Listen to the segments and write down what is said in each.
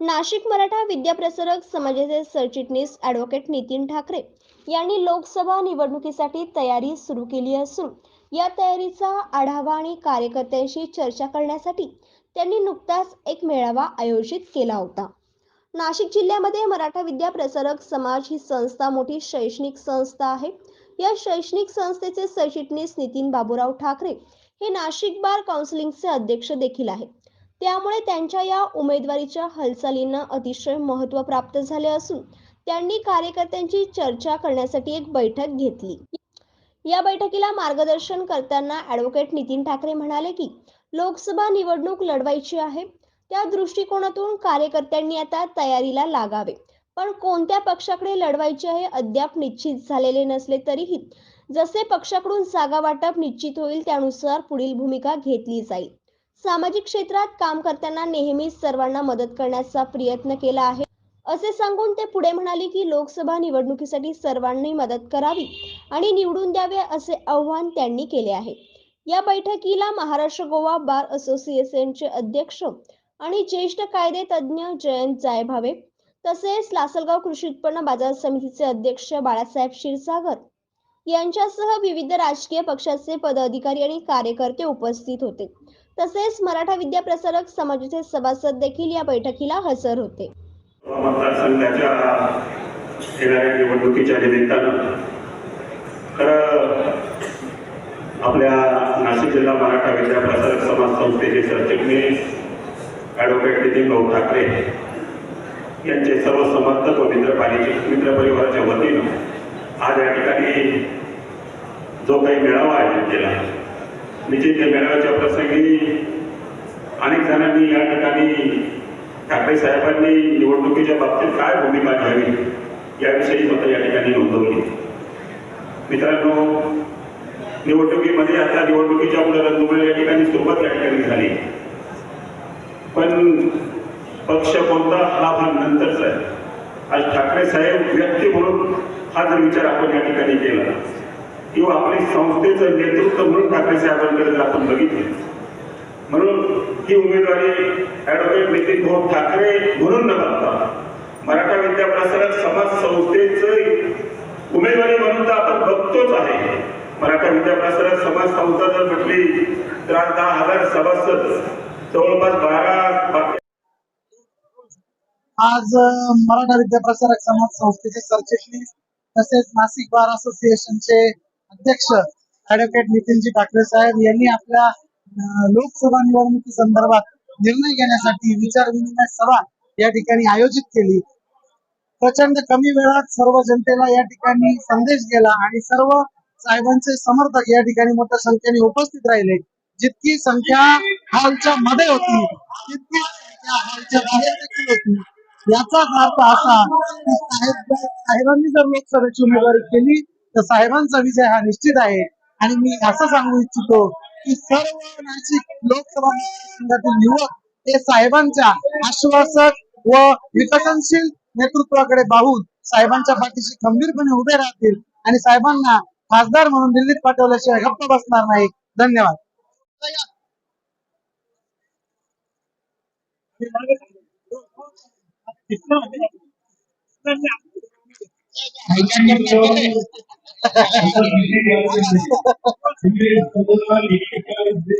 नाशिक मराठा विद्याप्रसारक समाजाचे सरचिटणीस ॲडव्होकेट नितीन ठाकरे यांनी लोकसभा निवडणुकीसाठी तयारी सुरू केली असून या तयारीचा आढावा आणि कार्यकर्त्यांशी चर्चा करण्यासाठी त्यांनी नुकताच एक मेळावा आयोजित केला होता. नाशिक जिल्ह्यामध्ये मराठा विद्या प्रसारक समाज ही संस्था मोठी शैक्षणिक संस्था आहे. या शैक्षणिक संस्थेचे सरचिटणीस नितीन बाबूराव ठाकरे हे नाशिक बार काउन्सिलिंगचे अध्यक्ष देखील आहेत. त्यामुळे त्यांच्या या उमेदवारीच्या हालचालींना अतिशय महत्त्व प्राप्त झाले असून त्यांनी कार्यकर्त्यांची चर्चा करण्यासाठी एक बैठक घेतली. या बैठकीला मार्गदर्शन करताना ऍडव्होकेट नितीन ठाकरे म्हणाले की लोकसभा निवडणूक लढवायची आहे. त्या दृष्टिकोनातून कार्यकर्त्यांनी आता तयारीला लागावे. पण कोणत्या पक्षाकडे लढवायचे आहे अद्याप निश्चित झालेले नसले तरीही जसे पक्षाकडून जागा वाटप निश्चित होईल त्यानुसार पुढील भूमिका घेतली जाईल. सामाजिक क्षेत्रात काम करताना नेहमीच सर्वांना मदत करण्याचा प्रयत्न केला आहे. असे सांगून ते पुढे म्हणाले की लोकसभा निवडणुकीसाठी सर्वांनी मदत करावी आणि निवडून द्यावे असे आव्हान त्यांनी केले आहे. या बैठकीला महाराष्ट्र गोवा बार असोसिएशनचे अध्यक्ष आणि ज्येष्ठ कायदे तज्ज्ञ जयंत जायभावे तसेच लासलगाव कृषी उत्पन्न बाजार समितीचे अध्यक्ष बाळासाहेब क्षीरसागर यांच्यासह विविध राजकीय पक्षाचे पदाधिकारी आणि कार्यकर्ते उपस्थित होते. तसेच मराठा विद्या प्रसारक समाजाचे सभासद देखील या बैठकीला हजर होते. मतदारसंघाच्या येणाऱ्या निवडणुकीच्या निमित्तानं खरं आपल्या नाशिक जिल्हा मराठा विद्या प्रसारक समाज संस्थेचे सरचिटणीस ॲडव्होकेट नितीन भाऊ ठाकरे यांचे सर्व समर्थक व मित्रपालिके मित्र परिवाराच्या वतीनं आज या ठिकाणी जो काही मेळावा आयोजित केला निश्चित या मेळाव्याच्या प्रसंगी अनेक जणांनी या ठिकाणी ठाकरे साहेबांनी निवडणुकीच्या बाबतीत काय भूमिका घ्यावी याविषयी स्वतः या ठिकाणी नोंदवली. मित्रांनो निवडणुकीमध्ये आता निवडणुकीच्या पुनर्रंगमुळे या ठिकाणी सुरुवात या ठिकाणी झाली. पण पक्ष कोणता हा भाग नंतरचा आहे. आज ठाकरे साहेब व्यक्ती म्हणून हा जर विचार आपण या ठिकाणी केला किंवा आपली संस्थेचं नेतृत्व म्हणून ठाकरे साहेबांकडे जर आपण बघितले म्हणून ही उमेदवारी ॲडव्होकेट नितीन भाऊ ठाकरे म्हणून न बघता मराठा विद्यापीठासह समाज संस्थेचं उमेदवारी म्हणून तर आपण बघतोच आहे. मराठा विद्यापीठासह समाज संस्था जर म्हटली तर आज दहा हजार सभासद जवळपास बारा आज मराठा विद्या प्रसारक समाज संस्थेचे सरचिटणीस तसेच नाशिक बार असोसिएशनचे अध्यक्ष ऍडव्होकेट नितीनजी ठाकरे साहेब यांनी आपल्या लोकसभा निवडणुकी संदर्भात निर्णय घेण्यासाठी विचार विनिमय सभा या ठिकाणी आयोजित केली. प्रचंड कमी वेळात सर्व जनतेला या ठिकाणी संदेश गेला आणि सर्व साहेबांचे समर्थक या ठिकाणी मोठ्या संख्येने उपस्थित राहिले. जितकी संख्या हॉलच्या मध्ये होती तितकी संख्या हॉलच्या बाहेर देखील होती. याचाच अर्थ असा की साहेब साहेबांनी जर लोकसभेची उमेदवारी केली तर साहेबांचा विजय हा निश्चित आहे. आणि मी असं सांगू इच्छितो की सर्व नाशिक लोकसभा मतदारसंघातील युवक हे साहेबांच्या आश्वासक व विकसनशील नेतृत्वाकडे पाहून साहेबांच्या पाठीशी खंबीरपणे उभे राहतील आणि साहेबांना खासदार म्हणून दिल्लीत पाठवल्याशिवाय गप्प बसणार नाही. धन्यवाद.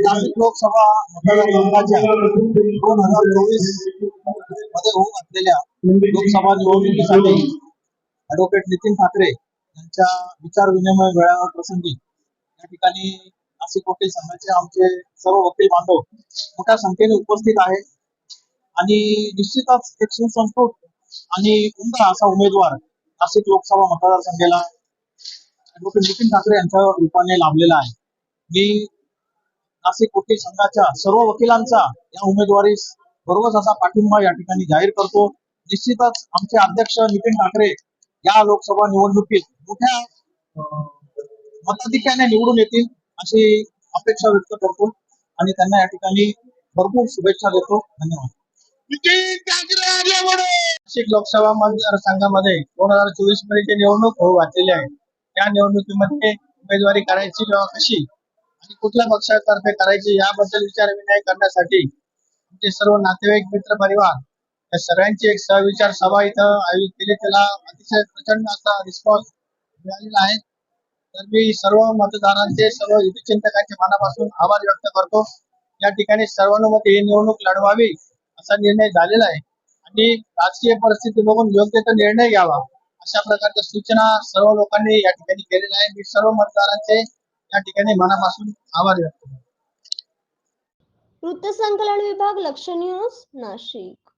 नाशिक लोकसभा मतदारसंघाच्या दोन हजार चोवीसमध्ये होऊ घातलेल्या लोकसभा निवडणुकीसाठी ऍडव्होकेट नितीन ठाकरे यांच्या विचार विनिमय वेळावर प्रसंगी या ठिकाणी नाशिक वकील संघाचे आमचे सर्व वकील बांधव मोठ्या संख्येने उपस्थित आहेत. आणि निश्चितच एक सुसंस्कृत आणि उमदा असा उमेदवार नाशिक लोकसभा मतदारसंघाला ऍडव्होकेट नितीन ठाकरे यांच्या रूपाने लाभलेला आहे. मी नाशिक वकील संघाच्या सर्व वकिलांचा या उमेदवारीस बरोबर असा पाठिंबा या ठिकाणी जाहीर करतो. निश्चितच आमचे अध्यक्ष नितीन ठाकरे या लोकसभा निवडणुकीत मोठ्या मताधिक्याने निवडून येतील अशी अपेक्षा व्यक्त करतो. आणि त्यांना या ठिकाणी भरपूर शुभेच्छा देतो. धन्यवाद. नाशिक लोकसभा मतदारसंघामध्ये दोन हजार चोवीसमध्ये निवडणूक होऊ घातलेली आहे. त्या निवडणुकीमध्ये उमेदवारी करायची किंवा कशी आणि कुठल्या पक्षातर्फे करायची याबद्दल विचार विनिमय करण्यासाठी आमचे सर्व नातेवाईक मित्र परिवार या सगळ्यांची एक सहविचार सभा इथं आयोजित केली. त्याला अतिशय प्रचंड असा रिस्पॉन्स मिळालेला आहे. तर मी सर्व मतदारांचे सर्व हितचिंतकांचे मनापासून आभार व्यक्त करतो. या ठिकाणी सर्वानुमते ही निवडणूक लढवावी. असा निर्णय झालेला आहे. आणि राजकीय परिस्थिती बघून योग्य तो निर्णय घ्यावा. अशा प्रकारच्या सूचना सर्व लोकांनी या ठिकाणी केलेल्या आहे मी सर्व मतदारांचे या ठिकाणी मनापासून आभार व्यक्त करतो. वृत्तसंकलन विभाग लक्ष न्यूज नाशिक.